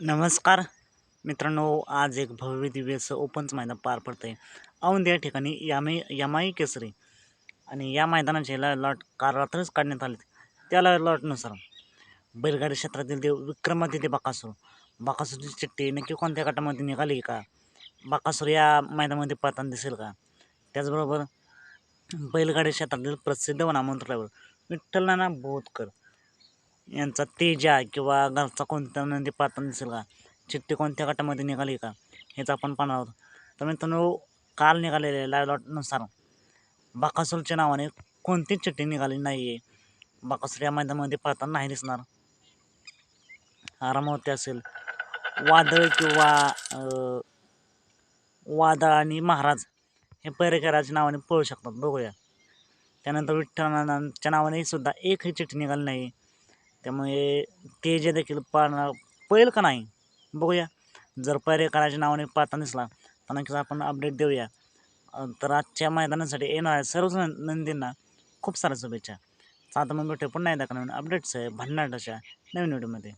नमस्कार. मित्रांनो आज एक भव्य दिव्य असं ओपनचं मैदान पार पडतं आहे औंध या ठिकाणी यामी यमाई केसरी आणि या मैदानाचे ला लॉट काल रात्रीच काढण्यात आले त्याला लॉटनुसार बैलगाडी क्षेत्रातील देव विक्रमादित्य बाकासूर. बाकासूरची चिठ्ठी नक्की कोणत्या गटामध्ये निघाली का? बाकासूर या मैदानामध्ये पळताना दिसेल का? त्याचबरोबर बैलगाडी क्षेत्रातील प्रसिद्ध नामंत्रावर विठ्ठल नाना बोधकर. यांचा तेजा किंवा घरचा कोणता नंदी पात्र दिसेल का? चिठ्ठी कोणत्या गटामध्ये निघाली का? हेच आपण पाहणार आहोत. तर मित्रांनो काल निघालेल्या लायलॉटनुसार लॉटनुसार बाकासूरच्या नावाने कोणतीच चिठ्ठी निघाली नाही आहे बाकासूर या मैदानामध्ये पाहताना नाही दिसणार. आरामवती असेल. वादळ किंवा वादळ आणि महाराज हे पैरेकराच्या नावाने पळू शकतात. बघूया. त्यानंतर विठ्ठलांच्या नावाने सुद्धा एकही चिठ्ठी निघाली नाही त्यामुळे ते जे देखील पाळणार पळेल का नाही बघूया. जर पर्यटकाच्या नावाने पाहता दिसला तर नक्कीच आपण अपडेट देऊया. तर आजच्या मैदानासाठी येणाऱ्या सर्वच नंदींना खूप साऱ्या शुभेच्छा. सात मग भेटू पुन्हा एकदा नवीन अपडेट्स आहे भन्नाटाच्या नवीन व्हिडिओमध्ये